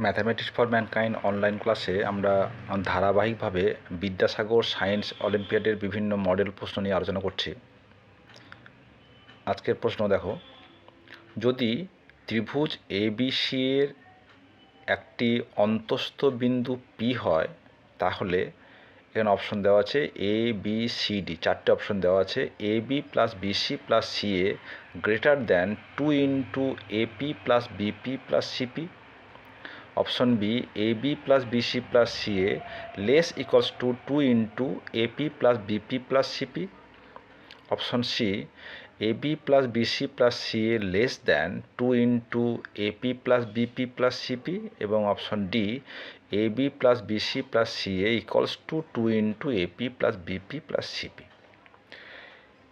Mathematics for mankind online ক্লাসে আমরা ধারাবাহিকভাবে বিদ্যাসাগর, সায়েন্স, অলিম্পিয়াডের বিভিন্ন মডেল প্রশ্ন নিয়ে আলোচনা করছি। আজকের প্রশ্ন দেখো, যদি ত্রিভুজ এ বি সি এর একটি অন্তস্থ বিন্দু পি হয়, তাহলে এখানে অপশন দেওয়া আছে এ বি সি ডি চারটে অপশন দেওয়া আছে A B plus BC plus C A greater than two into AP plus BP plus CP option B, A B plus BC plus C A less equals to two into AP plus BP plus CP option C, A B plus BC plus C A less than two into AP plus BP plus CP এবং option D, A B plus BC plus C A equals to two into AP plus BP plus CP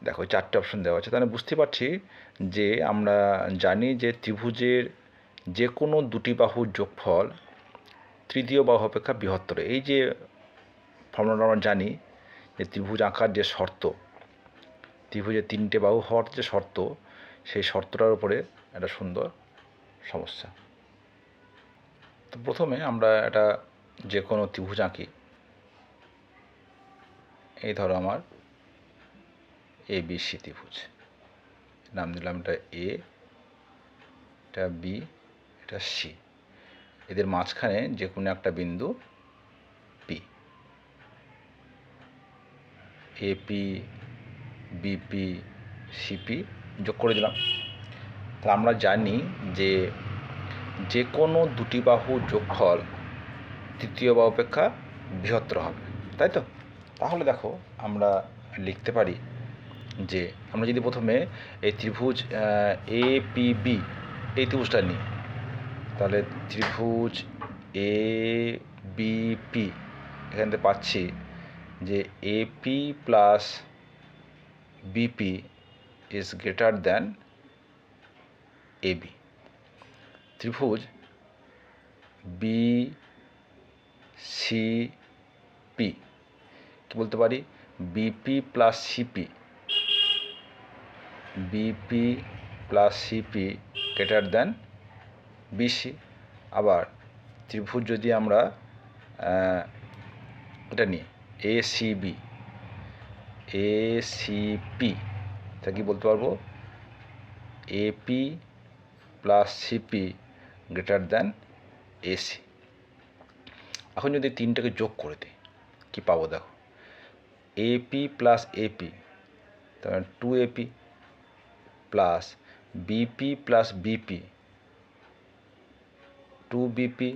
দেখো, চারটে option দেওয়া আছে। তাহলে বুঝতে পারছি যে আমরা জানি যে ত্রিভুজের যে কোনো দুটি বাহুর যোগফল তৃতীয় বাহু অপেক্ষা বৃহত্তর। এই যে ফর্মুলাটা আমরা জানি যে ত্রিভুজ আঁকার যে শর্ত, ত্রিভুজের তিনটে বাহু হওয়ার যে শর্ত, সেই শর্তটার উপরে একটা সুন্দর সমস্যা। তো প্রথমে আমরা একটা যে কোনো ত্রিভুজ আঁকি। এই ধরো আমার এ বি সি ত্রিভুজ। নাম দিলাম এটা এ এটা বি এটা সি এদের মাঝখানে যে কোনো একটা বিন্দু পি এপি বিপি সিপি যোগ করে দিলাম। তাহলে আমরা জানি যে যে কোনো দুটি বাহু যোগফল তৃতীয় বাহু অপেক্ষা বৃহত্তর হবে, তাই তো? তাহলে দেখো আমরা লিখতে পারি যে আমরা যদি প্রথমে এই ত্রিভুজ এ পি বি এই ত্রিভুজটা নিই তাহলে ত্রিভুজ এ বি পি এখান থেকে পাচ্ছি যে AP plus BP is greater than AB ত্রিভুজ বি সি পি কী বলতে পারি? BP plus CP BP plus CP greater than BC আবার ত্রিভুজ যদি আমরা এটা নিই এ সিবি এ সিপি তা কি বলতে পারব? AP plus CP greater than AC এখন যদি তিনটাকে যোগ করে দিই, কী পাবো দেখো? এপি প্লাস এপি তার two AP plus BP plus BP two BP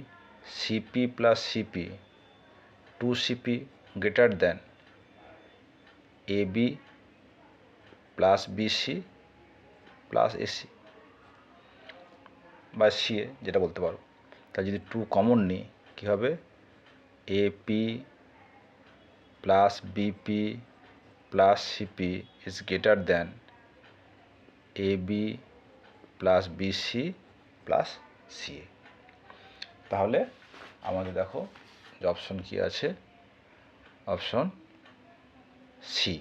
CP plus CP two CP greater than AB plus BC plus AC বা সিএ যেটা বলতে পারো। তা যদি টু কমন নিই, কী হবে? AP plus BP plus CP is greater than AB plus BC plus CA তাহলে আমাদের দেখো যে অপশন কী আছে? Option C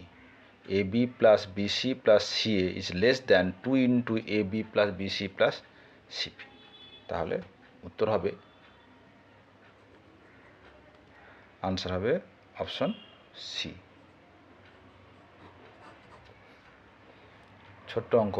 A B plus BC plus CA is less than two into A B plus BC plus CP তাহলে উত্তর হবে answer হবে অপশন সি ছোট্ট অঙ্ক।